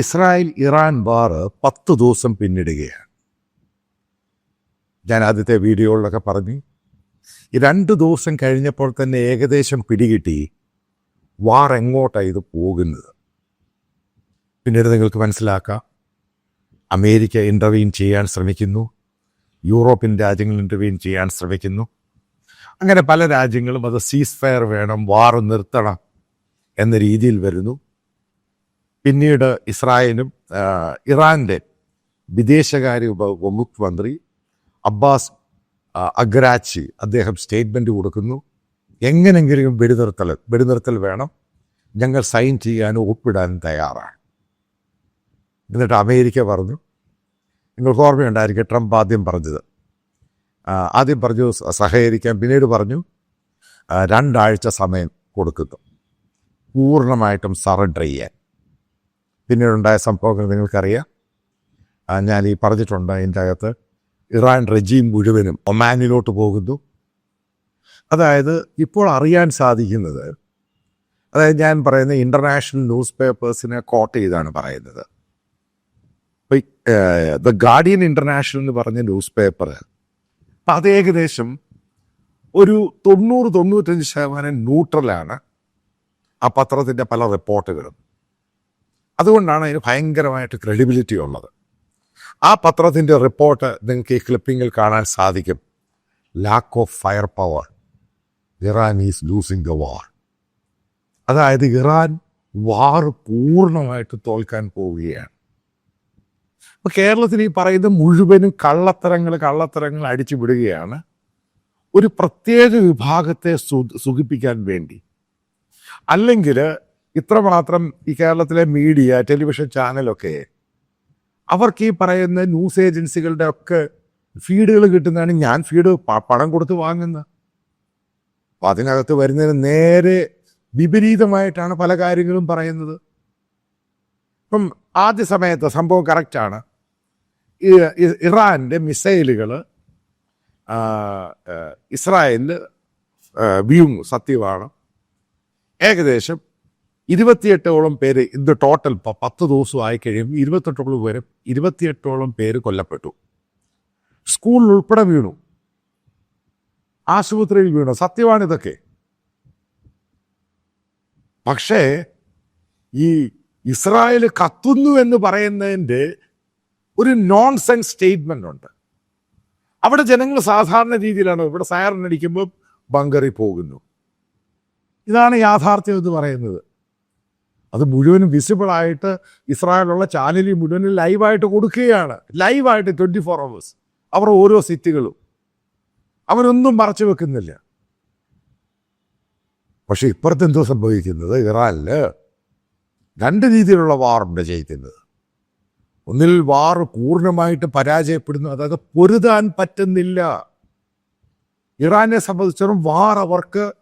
Israel Iran വാർ പത്ത് ദിവസം പിന്നിടുകയാണ്. ഞാൻ ആദ്യത്തെ വീഡിയോകളിലൊക്കെ പറഞ്ഞു രണ്ട് ദിവസം കഴിഞ്ഞപ്പോൾ തന്നെ ഏകദേശം പിടികിട്ടി വാർ എങ്ങോട്ടാണ് ഇത് പോകുന്നത്. പിന്നീട് നിങ്ങൾക്ക് മനസ്സിലാക്കാം അമേരിക്ക ഇന്റർവീൻ ചെയ്യാൻ ശ്രമിക്കുന്നു യൂറോപ്യൻ രാജ്യങ്ങൾ ഇന്റർവീൻ ചെയ്യാൻ ശ്രമിക്കുന്നു. അങ്ങനെ പല രാജ്യങ്ങളും അത് സീസ് ഫയർ വേണം വാർ നിർത്തണം എന്ന രീതിയിൽ വരുന്നു. പിന്നീട് ഇസ്രായേലും ഇറാന്റെ വിദേശകാര്യ ഉപ ഉപമുഖ്യമന്ത്രി അബ്ബാസ് അഗ്രാച്ചി അദ്ദേഹം സ്റ്റേറ്റ്മെന്റ് കൊടുക്കുന്നു. എങ്ങനെങ്കിലും വെടിനിർത്തൽ വെടിനിർത്തൽ വേണം. ഞങ്ങൾ സൈൻ ചെയ്യാനും ഒപ്പിടാനും തയ്യാറാണ്. എന്നിട്ട് അമേരിക്ക പറഞ്ഞു നിങ്ങൾക്ക് ഓർമ്മയുണ്ടായിരിക്കും ട്രംപ് ആദ്യം പറഞ്ഞത്. ആദ്യം പറഞ്ഞു സഹകരിക്കാൻ പിന്നീട് പറഞ്ഞു രണ്ടാഴ്ച സമയം കൊടുക്കുന്നു. പൂർണമായിട്ടും സറണ്ടർ ചെയ്യാൻ. പിന്നീടുണ്ടായ സംഭവങ്ങൾ നിങ്ങൾക്കറിയാം. ഞാൻ ഈ പറഞ്ഞിട്ടുണ്ട് അതിന്റെ അകത്ത്. ഇറാൻ റെജീം മുഴുവനും ഒമാനിലോട്ട് പോകുന്നു. അതായത് ഇപ്പോൾ അറിയാൻ സാധിക്കുന്നത് അതായത് ഞാൻ പറയുന്ന ഇന്റർനാഷണൽ ന്യൂസ് പേപ്പേഴ്സിനെ കോട്ട് ചെയ്താണ് പറയുന്നത്. ദ ഗാർഡിയൻ ഇന്റർനാഷണൽ എന്ന് പറഞ്ഞ ന്യൂസ് പേപ്പർ അപ്പം അത് ഏകദേശം ഒരു തൊണ്ണൂറ് തൊണ്ണൂറ്റഞ്ച് ശതമാനം ന്യൂട്രലാണ് ആ പത്രത്തിന്റെ പല റിപ്പോർട്ടുകളും അതുകൊണ്ടാണ് അതിന് ഭയങ്കരമായിട്ട് ക്രെഡിബിലിറ്റി ഉള്ളത്. ആ പത്രത്തിന്റെ റിപ്പോർട്ട് നിങ്ങൾക്ക് ഈ ക്ലിപ്പിങ്ങിൽ കാണാൻ സാധിക്കും. Lack of fire power Iran is losing the war അതായത് ഇറാൻ വാർ പൂർണമായിട്ട് തോൽക്കാൻ പോവുകയാണ്. അപ്പോൾ കേരളത്തിന് ഈ പറയുന്ന മുഴുവനും കള്ളത്തരങ്ങൾ കള്ളത്തരങ്ങൾ അടിച്ചു വിടുകയാണ്. ഒരു പ്രത്യേക വിഭാഗത്തെ സുഖിപ്പിക്കാൻ വേണ്ടി. അല്ലെങ്കിൽ ഇത്രമാത്രം ഈ കേരളത്തിലെ മീഡിയ ടെലിവിഷൻ ചാനലൊക്കെ അവർക്ക് ഈ പറയുന്ന ന്യൂസ് ഏജൻസികളുടെ ഒക്കെ ഫീഡുകൾ കിട്ടുന്നതാണ് ഞാൻ ഫീഡ് പണം കൊടുത്ത് വാങ്ങുന്നത്. അപ്പം അതിനകത്ത് വരുന്നതിന് നേരെ വിപരീതമായിട്ടാണ് പല കാര്യങ്ങളും പറയുന്നത്. ഇപ്പം ആദ്യ സമയത്ത് സംഭവം കറക്റ്റാണ്. ഇറാന്റെ മിസൈലുകൾ ഇസ്രായേലിൽ വീണു സത്യമാണ് ഏകദേശം ഇരുപത്തിയെട്ടോളം പേര് ഇത് ടോട്ടൽ പത്ത് ആയി കഴിയും. ഇരുപത്തെട്ടോളം പേര് ഇരുപത്തിയെട്ടോളം പേര് കൊല്ലപ്പെട്ടു. സ്കൂളിൽ ഉൾപ്പെടെ വീണു. ആശുപത്രിയിൽ വീണു. സത്യമാണ് ഇതൊക്കെ. പക്ഷേ ഈ ഇസ്രായേൽ കത്തുന്നു എന്ന് പറയുന്നതിന്റെ ഒരു നോൺ സെൻസ് സ്റ്റേറ്റ്മെന്റ് ഉണ്ട്. അവിടെ ജനങ്ങൾ സാധാരണ രീതിയിലാണ്. ഇവിടെ സയറിനടിക്കുമ്പോൾ ബങ്കറി പോകുന്നു. ഇതാണ് യാഥാർത്ഥ്യം എന്ന് പറയുന്നത്. അത് മുഴുവനും വിസിബിൾ ആയിട്ട് ഇസ്രായേലുള്ള ചാനലിൽ മുഴുവനും ലൈവായിട്ട് കൊടുക്കുകയാണ്. ലൈവായിട്ട് ട്വന്റി ഫോർ അവേഴ്സ് അവർ ഓരോ സിറ്റികളും. അവരൊന്നും മറച്ചു വെക്കുന്നില്ല. പക്ഷെ ഇപ്പുറത്ത് എന്തോ സംഭവിക്കുന്നത്? ഇറാനിൽ രണ്ട് രീതിയിലുള്ള വാറുണ്ട് ജയിക്കുന്നത്. ഒന്നിൽ വാർ പൂർണമായിട്ട് പരാജയപ്പെടുന്നു. അതായത് പൊരുതാൻ പറ്റുന്നില്ല. ഇറാനെ സംബന്ധിച്ചിടത്തോളം വാർ അവർക്ക്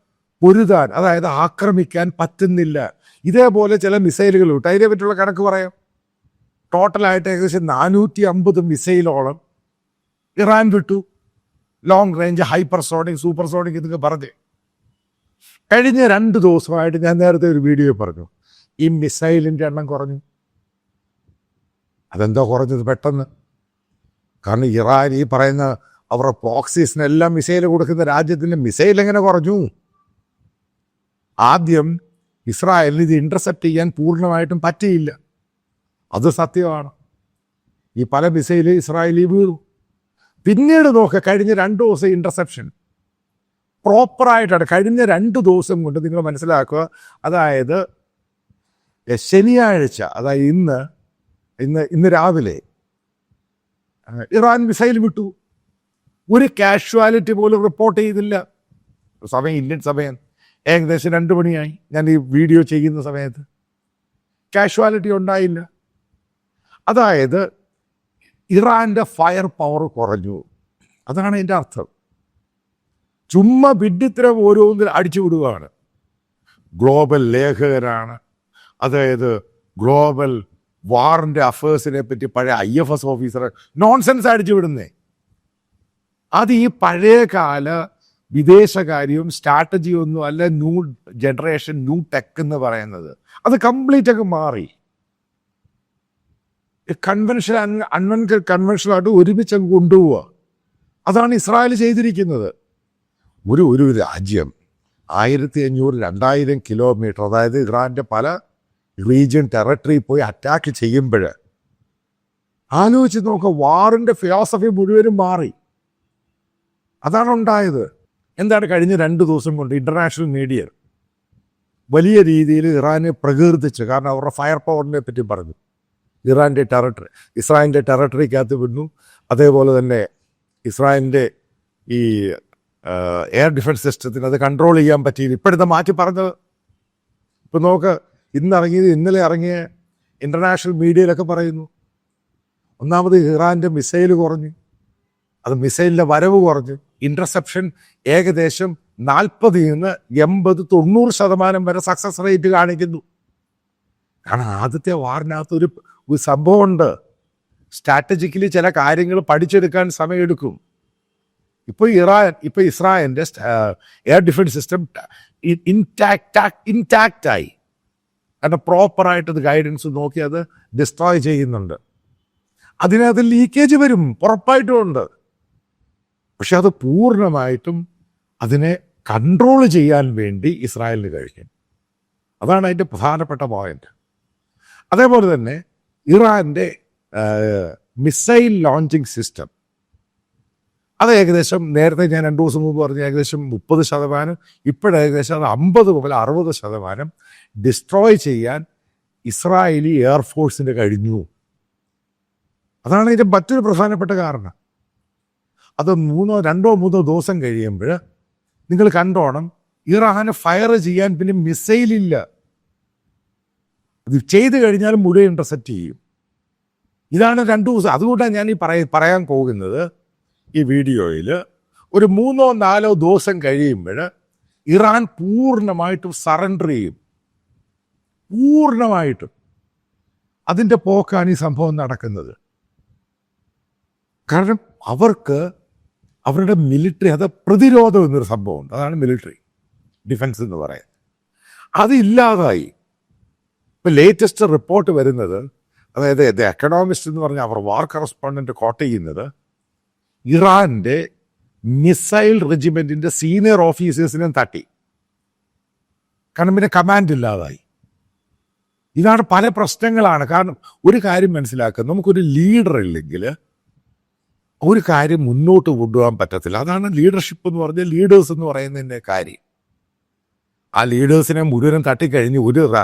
പൊരുതാൻ അതായത് ആക്രമിക്കാൻ പറ്റുന്നില്ല. ഇതേപോലെ ചില മിസൈലുകൾ വിട്ടു അതിനെ പറ്റിയുള്ള കണക്ക് പറയാം. ടോട്ടലായിട്ട് ഏകദേശം നാനൂറ്റി അമ്പത് മിസൈലോളം ഇറാൻ വിട്ടു. ലോങ് റേഞ്ച് ഹൈപ്പർസോണിക് സൂപ്പർസോണിക് എന്നൊക്കെ പറഞ്ഞ്. കഴിഞ്ഞ രണ്ട് ദിവസമായിട്ട് ഞാൻ നേരത്തെ ഒരു വീഡിയോ പറഞ്ഞു. ഈ മിസൈലിന്റെ എണ്ണം കുറഞ്ഞു. അതെന്തോ കുറഞ്ഞത് പെട്ടെന്ന്. കാരണം ഇറാൻ ഈ പറയുന്ന അവരുടെ പ്രോക്സീസിനെല്ലാം മിസൈൽ കൊടുക്കുന്ന രാജ്യത്തിന്റെ മിസൈൽ എങ്ങനെ കുറഞ്ഞു? ആദ്യം ഇസ്രായേലിന് ഇത് ഇന്റർസെപ്റ്റ് ചെയ്യാൻ പൂർണമായിട്ടും പറ്റിയില്ല. അത് സത്യമാണ്. ഈ പല മിസൈൽ ഇസ്രായേലി വീണു. പിന്നീട് നോക്കുക കഴിഞ്ഞ രണ്ട് ദിവസം ഇന്റർസെപ്ഷൻ പ്രോപ്പറായിട്ടാണ് കഴിഞ്ഞ രണ്ട് ദിവസം കൊണ്ട് നിങ്ങൾ മനസ്സിലാക്കുക. അതായത് ശനിയാഴ്ച അതായത് ഇന്ന് ഇന്ന് ഇന്ന് രാവിലെ ഇറാൻ മിസൈൽ വിട്ടു. ഒരു കാഷ്വാലിറ്റി പോലും റിപ്പോർട്ട് ചെയ്തില്ല. സമയം ഇന്ത്യൻ സമയം. ഏകദേശം രണ്ട് മണിയായി. ഞാൻ ഈ വീഡിയോ ചെയ്യുന്ന സമയത്ത്. കാഷ്വാലിറ്റി ഉണ്ടായില്ല. അതായത് ഇറാന്റെ ഫയർ പവർ കുറഞ്ഞു. അതാണ് എന്റെ അർത്ഥം. ചുമ്മാ വിഡ്ഢിത്തരം ഓരോന്നിൽ അടിച്ചു വിടുകയാണ് ഗ്ലോബൽ ലേഖകരാണ്. അതായത് ഗ്ലോബൽ വാറിന്റെ അഫേഴ്സിനെ പറ്റി പഴയ I F S officer nonsense അടിച്ചു വിടുന്നേ. അത് ഈ പഴയ കാല വിദേശകാര്യവും സ്ട്രാറ്റജിയും ഒന്നും അല്ല ന്യൂ ജനറേഷൻ ന്യൂ ടെക് എന്ന് പറയുന്നത്. അത് കംപ്ലീറ്റ് ഒക്കെ മാറി. കൺവെൻഷൻ കൺവെൻഷണൽ കൺവെൻഷനായിട്ട് ഒരുമിച്ച് അങ്ങ് കൊണ്ടുപോവുക. അതാണ് ഇസ്രായേൽ ചെയ്തിരിക്കുന്നത്. ഒരു ഒരു രാജ്യം ആയിരത്തി അഞ്ഞൂറ് രണ്ടായിരം കിലോമീറ്റർ അതായത് ഇറാന്റെ പല റീജിയൻ ടെറിട്ടറി പോയി അറ്റാക്ക് ചെയ്യുമ്പോൾ ആലോചിച്ച് നോക്കുക വാറിന്റെ ഫിലോസഫി മുഴുവനും മാറി. അതാണ് ഉണ്ടായത് എന്താണ് കഴിഞ്ഞ രണ്ട് ദിവസം കൊണ്ട് ഇന്റർനാഷണൽ മീഡിയ വലിയ രീതിയിൽ ഇറാനെ പ്രകീർത്തിച്ച് കാരണം അവരുടെ ഫയർ പവറിനെ പറ്റി പറഞ്ഞു. ഇറാന്റെ ടെറട്ടറി ഇസ്രായേലിന്റെ ടെറട്ടറിക്കകത്ത് വിടുന്നു. അതേപോലെ തന്നെ ഇസ്രായേലിന്റെ ഈ എയർ ഡിഫൻസ് സിസ്റ്റത്തിന് അത് കൺട്രോൾ ചെയ്യാൻ പറ്റിയില്ല. ഇപ്പോഴത്തെ മാറ്റി പറഞ്ഞത്. ഇപ്പം നോക്ക് ഇന്നിറങ്ങിയത് ഇന്നലെ ഇറങ്ങിയ ഇന്റർനാഷണൽ മീഡിയയിലൊക്കെ പറയുന്നു. ഒന്നാമത് ഇറാന്റെ മിസൈൽ കുറഞ്ഞ്. അത് മിസൈലിന്റെ വരവ് കുറഞ്ഞു. ഇന്റർസെപ്ഷൻ ഏകദേശം നാൽപ്പതിൽ നിന്ന് എൺപത് തൊണ്ണൂറ് ശതമാനം വരെ സക്സസ് റേറ്റ് കാണിക്കുന്നു. കാരണം ആദ്യത്തെ വാറിനകത്ത് ഒരു സംഭവമുണ്ട്. സ്ട്രാറ്റജിക്കലി ചില കാര്യങ്ങൾ പഠിച്ചെടുക്കാൻ സമയമെടുക്കും. ഇപ്പോൾ ഇറാൻ ഇപ്പോൾ ഇസ്രായേലിന്റെ എയർ ഡിഫൻസ് സിസ്റ്റം ഇൻടാക്റ്റായി കാരണം പ്രോപ്പറായിട്ട് അത് ഗൈഡൻസ് നോക്കി അത് ഡിസ്ട്രോയ് ചെയ്യുന്നുണ്ട്. അതിനകത്ത് ലീക്കേജ് വരും ഉറപ്പായിട്ടും ഉണ്ട്. പക്ഷെ അത് പൂർണമായിട്ടും അതിനെ കൺട്രോൾ ചെയ്യാൻ വേണ്ടി ഇസ്രായേലിന് കഴിഞ്ഞു അതാണ് അതിന്റെ പ്രധാനപ്പെട്ട പോയിന്റ് അതേപോലെ തന്നെ ഇറാന്റെ മിസൈൽ ലോഞ്ചിങ് സിസ്റ്റം അത് ഏകദേശം നേരത്തെ ഞാൻ രണ്ട് ദിവസം മുമ്പ് പറഞ്ഞ ഏകദേശം മുപ്പത് ശതമാനം ഇപ്പോഴേകദേശം അത് അമ്പത് മുതൽ അറുപത് ശതമാനം ഡിസ്ട്രോയ് ചെയ്യാൻ ഇസ്രായേലി എയർഫോഴ്സിന് കഴിഞ്ഞു. അതാണ് ഇതിന്റെ മറ്റൊരു പ്രധാനപ്പെട്ട കാരണം. അത് മൂന്നോ രണ്ടോ മൂന്നോ ദിവസം കഴിയുമ്പോൾ നിങ്ങൾ കണ്ടോണം ഇറാന് ഫയർ ചെയ്യാൻ പിന്നെ മിസൈലില്ല അത് ചെയ്ത് കഴിഞ്ഞാൽ മുഴുവൻ ഇന്റർസെപ്റ്റ് ചെയ്യും. ഇതാണ് രണ്ടു ദിവസം. അതുകൊണ്ടാണ് ഞാൻ ഈ പറയ പറയാൻ പോകുന്നത് ഈ വീഡിയോയിൽ. ഒരു മൂന്നോ നാലോ ദിവസം കഴിയുമ്പോൾ ഇറാൻ പൂർണമായിട്ടും സറണ്ടർ ചെയ്യും. പൂർണമായിട്ടും. അതിന്റെ പോക്കാണ് ഈ സംഭവം നടക്കുന്നത്. കാരണം അവർക്ക് അവരുടെ മിലിറ്ററി അത് പ്രതിരോധം എന്നൊരു സംഭവമുണ്ട്. അതാണ് മിലിറ്ററി ഡിഫൻസ് എന്ന് പറയുന്നത്. അതില്ലാതായി ഇപ്പം ലേറ്റസ്റ്റ് റിപ്പോർട്ട് വരുന്നത് അതായത് ദ എക്കണോമിസ്റ്റ് എന്ന് പറഞ്ഞാൽ അവർ വാർ കറസ്പോണ്ടന്റ് കോട്ട് ചെയ്യുന്നത് ഇറാന്റെ മിസൈൽ റെജിമെന്റിന്റെ സീനിയർ ഓഫീസേഴ്സിനെ തട്ടി. കാരണം പിന്നെ കമാൻഡ് ഇല്ലാതായി. ഇതാണ് പല പ്രശ്നങ്ങളാണ്. കാരണം ഒരു കാര്യം മനസ്സിലാക്കുക നമുക്കൊരു ലീഡർ ഇല്ലെങ്കിൽ ഒരു കാര്യം മുന്നോട്ട് കൊണ്ടുപോകാൻ പറ്റത്തില്ല. അതാണ് ലീഡർഷിപ്പ് എന്ന് പറഞ്ഞ ലീഡേഴ്സ് എന്ന് പറയുന്നതിന്റെ കാര്യം. ആ ലീഡേഴ്സിനെ മുഴുവനും തട്ടിക്കഴിഞ്ഞ് ഒരു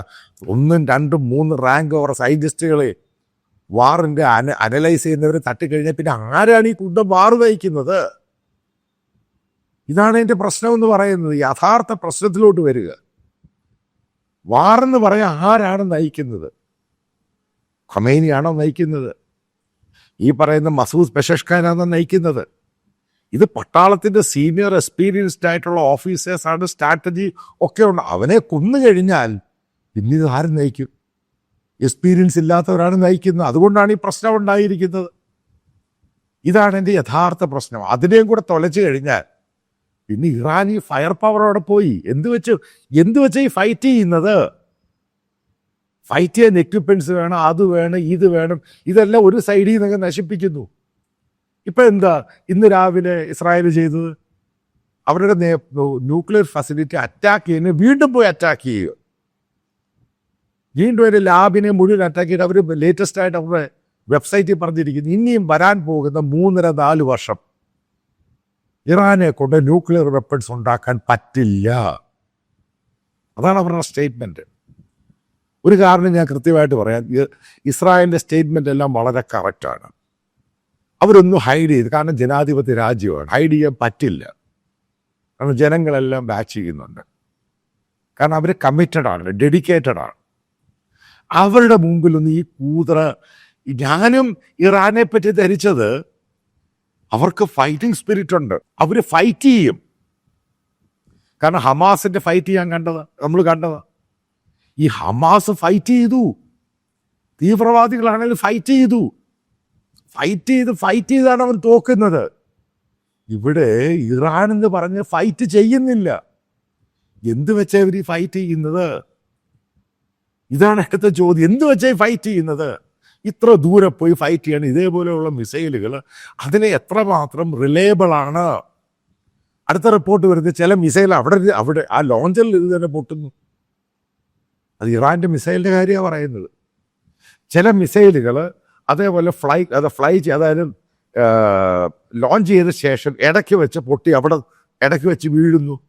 ഒന്നും രണ്ടും മൂന്ന് റാങ്ക് ഓവർ സയന്റിസ്റ്റുകളെ വാറിന്റെ അന അനലൈസ് ചെയ്യുന്നവരെ തട്ടിക്കഴിഞ്ഞാൽ പിന്നെ ആരാണ് ഈ കുണ്ടം വാറ് വഹിക്കുന്നത്? ഇതാണ് എന്റെ പ്രശ്നം എന്ന് പറയുന്നത്. യഥാർത്ഥ പ്രശ്നത്തിലോട്ട് വരിക. വാറെന്ന് പറയാൻ ആരാണ് നയിക്കുന്നത്? ഖമേനിയാണോ നയിക്കുന്നത്? ഈ പറയുന്ന മസൂദ് പെഷഷ്ഖാനാണ് നയിക്കുന്നത്. ഇത് പട്ടാളത്തിന്റെ സീനിയർ എക്സ്പീരിയൻസ്ഡ് ആയിട്ടുള്ള ഓഫീസേഴ്സാണ് സ്ട്രാറ്റജി ഒക്കെ ഉണ്ട്. അവനെ കൊന്നു കഴിഞ്ഞാൽ പിന്നെ ഇത് ആരും നയിക്കും? എക്സ്പീരിയൻസ് ഇല്ലാത്തവരാണ് നയിക്കുന്നത്. അതുകൊണ്ടാണ് ഈ പ്രശ്നം ഉണ്ടായിരിക്കുന്നത്. ഇതാണ് എന്റെ യഥാർത്ഥ പ്രശ്നം. അതിനെയും കൂടെ തൊലച്ചു കഴിഞ്ഞാൽ പിന്നെ ഇറാൻ ഈ ഫയർ പവറോടെ പോയി. എന്ത് വെച്ച് എന്ത് വെച്ച് ഈ ഫൈറ്റ് ചെയ്യുന്നത്? ഫൈറ്റ് ചെയ്യാൻ എക്യുപ്മെന്റ്സ് വേണം അത് വേണം ഇത് വേണം. ഇതെല്ലാം ഒരു സൈഡിൽ നിന്നൊക്കെ നശിപ്പിക്കുന്നു. ഇപ്പം എന്താ ഇന്ന് രാവിലെ ഇസ്രായേൽ ചെയ്തത്? അവരുടെ ന്യൂക്ലിയർ ഫെസിലിറ്റി അറ്റാക്ക് ചെയ്യുന്ന. വീണ്ടും പോയി അറ്റാക്ക് ചെയ്യുക. വീണ്ടും ഒരു ലാബിനെ മുഴുവൻ അറ്റാക്ക് ചെയ്ത് അവർ ലേറ്റസ്റ്റ് ആയിട്ട് അവരുടെ വെബ്സൈറ്റിൽ പറഞ്ഞിരിക്കുന്നു. ഇനിയും വരാൻ പോകുന്ന മൂന്നര നാല് വർഷം ഇറാനെ കൊണ്ട് ന്യൂക്ലിയർ വെപ്പൺസ് ഉണ്ടാക്കാൻ പറ്റില്ല. അതാണ് അവരുടെ സ്റ്റേറ്റ്മെന്റ് ഒരു കാരണം ഞാൻ കൃത്യമായിട്ട് പറയാം. ഇസ്രായേലിന്റെ സ്റ്റേറ്റ്മെന്റ് എല്ലാം വളരെ കറക്റ്റാണ് അവരൊന്നും ഹൈഡ് ചെയ്ത് കാരണം ജനാധിപത്യ രാജ്യമാണ്. ഹൈഡ് ചെയ്യാൻ പറ്റില്ല. കാരണം ജനങ്ങളെല്ലാം ബാച്ച് ചെയ്യുന്നുണ്ട്. കാരണം അവർ കമ്മിറ്റഡ് ആണ് ഡെഡിക്കേറ്റഡ് ആണ്. അവരുടെ മുമ്പിലൊന്നും ഈ കൂതറ ഞാനും ഇറാനെ പറ്റി ധരിച്ചത് അവർക്ക് ഫൈറ്റിംഗ് സ്പിരിറ്റ് ഉണ്ട്. അവർ ഫൈറ്റ് ചെയ്യും. കാരണം ഹമാസിന്റെ ഫൈറ്റ് ചെയ്യാൻ കണ്ടത് നമ്മൾ കണ്ടത്. ഈ ഹമാസ് ഫൈറ്റ് ചെയ്തു. തീവ്രവാദികളാണെങ്കിൽ ഫൈറ്റ് ചെയ്തു. ഫൈറ്റ് ചെയ്ത് ഫൈറ്റ് ചെയ്താണ് അവർ തോക്കുന്നത്. ഇവിടെ ഇറാൻ എന്ന് പറഞ്ഞ് ഫൈറ്റ് ചെയ്യുന്നില്ല. എന്ത് വെച്ചാ ഇവർ ഈ ഫൈറ്റ് ചെയ്യുന്നത്? ഇതാണ് അടുത്ത ചോദ്യം. എന്ത് വെച്ചാ ഫൈറ്റ് ചെയ്യുന്നത്? ഇത്ര ദൂരെ പോയി ഫൈറ്റ് ചെയ്യണം. ഇതേപോലെയുള്ള മിസൈലുകൾ അതിനെ എത്രമാത്രം റിലയബിൾ ആണ്? അടുത്ത റിപ്പോർട്ട് വരുന്നത് ചില മിസൈൽ അവിടെ അവിടെ ആ ലോഞ്ചറിൽ ഇത് തന്നെ പൊട്ടുന്നു. അത് ഇറാന്റെ മിസൈലിന്റെ കാര്യമാണ് പറയുന്നത്. ചില മിസൈലുകൾ അതേപോലെ ഫ്ലൈ അത് ഫ്ലൈ അതായത് ലോഞ്ച് ചെയ്ത ശേഷം ഇടയ്ക്ക് വെച്ച് പൊട്ടി അവിടെ ഇടയ്ക്ക് വെച്ച് വീഴുന്നു.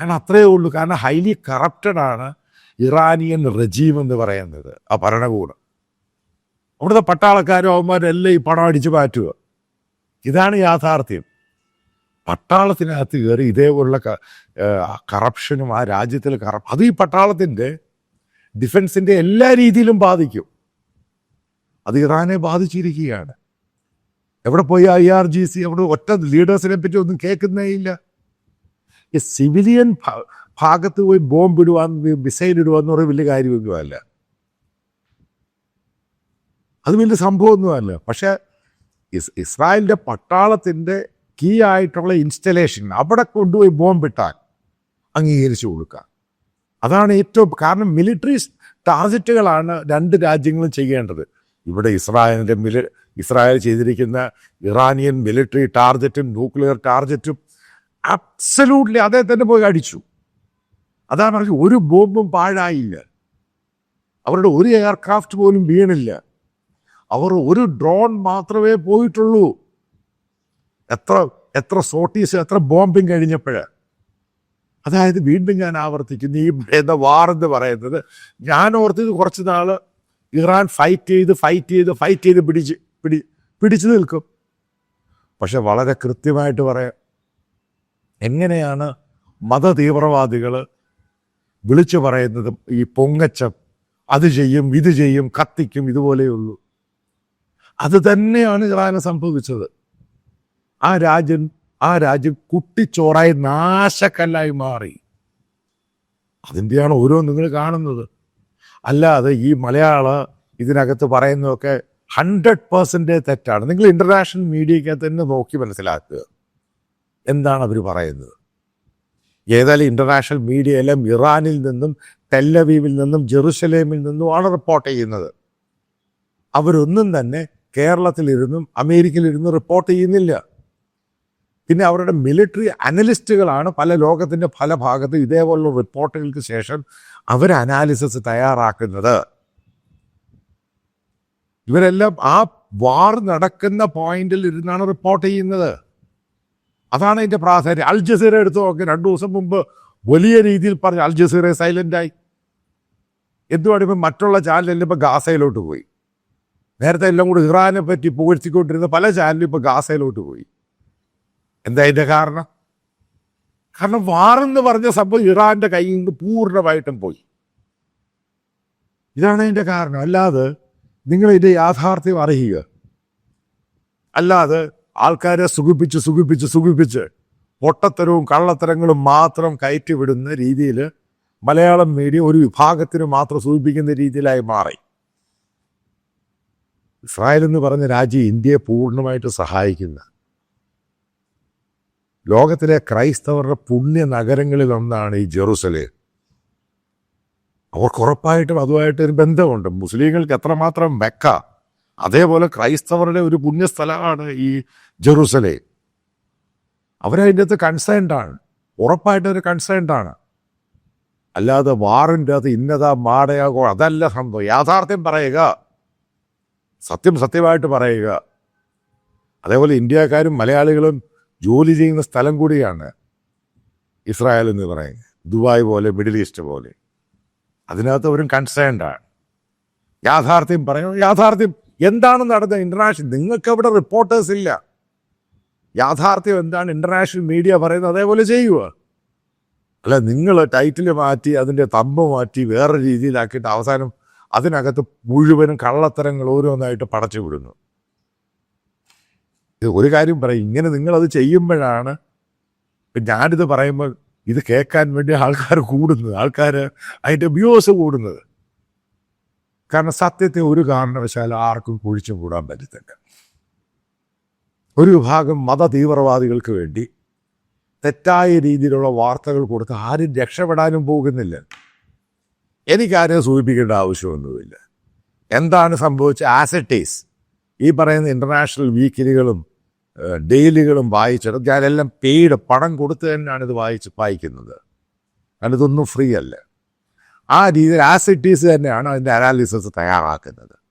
കാരണം അത്രയേ ഉള്ളൂ. കാരണം ഹൈലി കറപ്റ്റഡാണ് ഇറാനിയൻ റജീം എന്ന് പറയുന്നത് ആ ഭരണകൂടം. അവിടുത്തെ പട്ടാളക്കാരും അവന്മാരെല്ലാം ഈ പണം അടിച്ചു മാറ്റുക. ഇതാണ് യാഥാർത്ഥ്യം. പട്ടാളത്തിനകത്ത് കയറി ഇതേപോലുള്ള കറപ്ഷനും ആ രാജ്യത്തിൽ കറപ്ഷൻ അത് ഈ പട്ടാളത്തിന്റെ ഡിഫൻസിന്റെ എല്ലാ രീതിയിലും ബാധിക്കും. അത് ഇറാനെ ബാധിച്ചിരിക്കുകയാണ്. എവിടെ പോയി ഐ ആർ ജി സി അവിടെ ഒറ്റ ലീഡേഴ്സിനെ പറ്റി ഒന്നും കേൾക്കുന്നേ ഇല്ല. ഈ സിവിലിയൻ ഭാഗത്ത് പോയി ബോംബ് ഇടുവാന്ന് മിസൈൽ ഇടുവാന്ന് പറയുന്ന വലിയ കാര്യമൊന്നുമല്ല. അത് വലിയ സംഭവമൊന്നുമല്ല. പക്ഷേ ഇസ് ഇസ്രായേലിന്റെ പട്ടാളത്തിന്റെ കീ ആയിട്ടുള്ള ഇൻസ്റ്റലേഷൻ അവിടെ കൊണ്ടുപോയി ബോംബിട്ടാൽ അംഗീകരിച്ചു കൊടുക്കുക. അതാണ് ഏറ്റവും കാരണം മിലിറ്ററി ടാർജറ്റുകളാണ് രണ്ട് രാജ്യങ്ങളും ചെയ്യേണ്ടത്. ഇവിടെ ഇസ്രായേലിന്റെ മിലി ഇസ്രായേൽ ചെയ്തിരിക്കുന്ന ഇറാനിയൻ മിലിറ്ററി ടാർജറ്റും ന്യൂക്ലിയർ ടാർജറ്റും അബ്സലൂട്ട്ലി അതേ തന്നെ പോയി അടിച്ചു. അതാണ് പറഞ്ഞത് ഒരു ബോംബും പാഴായില്ല. അവരുടെ ഒരു എയർക്രാഫ്റ്റ് പോലും വീണില്ല. അവർ ഒരു ഡ്രോൺ മാത്രമേ പോയിട്ടുള്ളൂ. എത്ര എത്ര സോട്ടീസ് എത്ര ബോംബിങ് കഴിഞ്ഞപ്പോൾ അതായത് വീണ്ടും ഞാൻ ആവർത്തിക്കുന്നു ഈ ഭേദ വാർ എന്ന് പറയുന്നത് ഞാൻ ഓർത്തത് കുറച്ച് നാൾ ഇറാൻ ഫൈറ്റ് ചെയ്ത് ഫൈറ്റ് ചെയ്ത് ഫൈറ്റ് ചെയ്ത് പിടിച്ച് പിടി പിടിച്ചു നിൽക്കും. പക്ഷെ വളരെ കൃത്യമായിട്ട് പറയാം എങ്ങനെയാണ് മത തീവ്രവാദികൾ വിളിച്ചു പറയുന്നത് ഈ പൊങ്ങച്ചം അത് ചെയ്യും ഇത് ചെയ്യും കത്തിക്കും ഇതുപോലെയുള്ളൂ. അത് തന്നെയാണ് ഇറാന് സംഭവിച്ചത്. ആ രാജൻ ആ രാജ്യം കുട്ടിച്ചോറായി നാശക്കല്ലായി മാറി. അതിന്റെയാണ് ഓരോ നിങ്ങൾ കാണുന്നത്. അല്ലാതെ ഈ മലയാള ഇതിനകത്ത് പറയുന്നതൊക്കെ ഹൺഡ്രഡ് പേഴ്സന്റേജ് തെറ്റാണ്. നിങ്ങൾ ഇന്റർനാഷണൽ മീഡിയക്കകത്ത് തന്നെ നോക്കി മനസ്സിലാക്കുക. എന്താണ് അവർ പറയുന്നത്? ഏതായാലും ഇന്റർനാഷണൽ മീഡിയ എല്ലാം ഇറാനിൽ നിന്നും തെല്ലവീവിൽ നിന്നും ജെറുസലേമിൽ നിന്നുമാണ് റിപ്പോർട്ട് ചെയ്യുന്നത്. അവരൊന്നും തന്നെ കേരളത്തിലിരുന്നും അമേരിക്കയിലിരുന്നും റിപ്പോർട്ട് ചെയ്യുന്നില്ല. പിന്നെ അവരുടെ മിലിറ്ററി അനലിസ്റ്റുകളാണ് പല ലോകത്തിന്റെ പല ഭാഗത്തും ഇതേപോലുള്ള റിപ്പോർട്ടുകൾക്ക് ശേഷം അവർ അനാലിസിസ് തയ്യാറാക്കുന്നത്. ഇവരെല്ലാം ആ വാർ നടക്കുന്ന പോയിന്റിൽ ഇരുന്നാണ് റിപ്പോർട്ട് ചെയ്യുന്നത്. അതാണ് അതിന്റെ പ്രാധാന്യം. അൽ ജസീറ എടുത്തു നോക്കി. രണ്ടു ദിവസം മുമ്പ് വലിയ രീതിയിൽ പറഞ്ഞു അൽ ജസീറ സൈലന്റായി എന്തുവാണ് ഇപ്പം മറ്റുള്ള ചാനലെല്ലാം ഇപ്പം ഗാസയിലോട്ട് പോയി. നേരത്തെ എല്ലാം കൂടി ഇറാനെ പറ്റി പുകഴ്ത്തിക്കൊണ്ടിരുന്ന പല ചാനലും ഇപ്പം ഗാസയിലോട്ട് പോയി. എന്താ അതിന്റെ കാരണം? കാരണം വാറെന്ന് പറഞ്ഞ സംഭവം ഇറാന്റെ കയ്യിൽ നിന്ന് പൂർണമായിട്ടും പോയി. ഇതാണ് അതിന്റെ കാരണം. അല്ലാതെ നിങ്ങൾ ഇതിന്റെ യാഥാർത്ഥ്യം അറിയുക. അല്ലാതെ ആൾക്കാരെ സുഖിപ്പിച്ച് സുഖിപ്പിച്ച് സുഖിപ്പിച്ച് പൊട്ടത്തരവും കള്ളത്തരങ്ങളും മാത്രം കയറ്റിവിടുന്ന രീതിയിൽ മലയാളം മീഡിയ ഒരു വിഭാഗത്തിന് മാത്രം സൂചിപ്പിക്കുന്ന രീതിയിലായി മാറി. ഇസ്രായേൽ എന്ന് പറഞ്ഞ രാജ്യം ഇന്ത്യയെ പൂർണമായിട്ട് സഹായിക്കുന്ന ലോകത്തിലെ ക്രൈസ്തവരുടെ പുണ്യ നഗരങ്ങളിൽ ഒന്നാണ് ഈ ജെറുസലേം. അവർക്ക് ഉറപ്പായിട്ടും അതുമായിട്ട് ഒരു ബന്ധമുണ്ട്. മുസ്ലിങ്ങൾക്ക് എത്രമാത്രം മെക്ക അതേപോലെ ക്രൈസ്തവരുടെ ഒരു പുണ്യസ്ഥലമാണ് ഈ ജെറുസലേം. അവരതിന്റെ അകത്ത് കൺസേൺഡാണ് ഉറപ്പായിട്ടും ഒരു കൺസേൺഡാണ് അല്ലാതെ വാറിന്റെ അത് ഇന്നതാ മാടയാകോ അതല്ല സംഭവം. യാഥാർത്ഥ്യം പറയുക. സത്യം സത്യമായിട്ട് പറയുക. അതേപോലെ ഇന്ത്യക്കാരും മലയാളികളും ജോലി ചെയ്യുന്ന സ്ഥലം കൂടിയാണ് ഇസ്രായേൽ എന്ന് പറയുന്നത്. ദുബായ് പോലെ മിഡിൽ ഈസ്റ്റ് പോലെ. അതിനകത്ത് അവരും കൺസേൺഡാണ് യാഥാർത്ഥ്യം പറയണം യാഥാർത്ഥ്യം എന്താണ് നടന്നത്? ഇന്റർനാഷണൽ നിങ്ങൾക്ക് അവിടെ റിപ്പോർട്ടേഴ്സ് ഇല്ല. യാഥാർത്ഥ്യം എന്താണ് ഇന്റർനാഷണൽ മീഡിയ പറയുന്നത്? അതേപോലെ ചെയ്യുക അല്ല നിങ്ങൾ ടൈറ്റിൽ മാറ്റി അതിന്റെ തമ്പ് മാറ്റി വേറെ രീതിയിലാക്കിയിട്ട് അവസാനം അതിനകത്ത് മുഴുവനും കള്ളത്തരങ്ങൾ ഓരോന്നായിട്ട് പടച്ചു വിടുന്നു ഒരു കാര്യം പറയും ഇങ്ങനെ നിങ്ങളത് ചെയ്യുമ്പോഴാണ് ഇപ്പം ഞാനിത് പറയുമ്പോൾ ഇത് കേൾക്കാൻ വേണ്ടി ആൾക്കാർ കൂടുന്നത് ആൾക്കാർ അതിന്റെ വ്യൂസ് കൂടുന്നത്. കാരണം സത്യത്തെ ഒരു കാരണവശാലും ആർക്കും കുഴിച്ചു കൂടാൻ പറ്റത്തില്ല. ഒരു വിഭാഗം മത തീവ്രവാദികൾക്ക് വേണ്ടി തെറ്റായ രീതിയിലുള്ള വാർത്തകൾ കൊടുത്ത് ആരും രക്ഷപ്പെടാനും പോകുന്നില്ല. എനിക്കാരെയും സൂചിപ്പിക്കേണ്ട ആവശ്യമൊന്നുമില്ല. എന്താണ് സംഭവിച്ചത് ആസറ്റീസ് ഈ പറയുന്ന ഇന്റർനാഷണൽ വീക്കിലികളും ഡെയിലികളും വായിച്ചത്. ഞാനെല്ലാം പെയ്ഡ് പണം കൊടുത്ത് തന്നെയാണ് ഇത് വായിച്ച് വായിക്കുന്നത്. കാരണം ഇതൊന്നും ഫ്രീ അല്ല. ആ രീതിയിൽ ആസിറ്റീസ് തന്നെയാണ് അതിന്റെ അനാലിസിസ് തയ്യാറാക്കുന്നത്.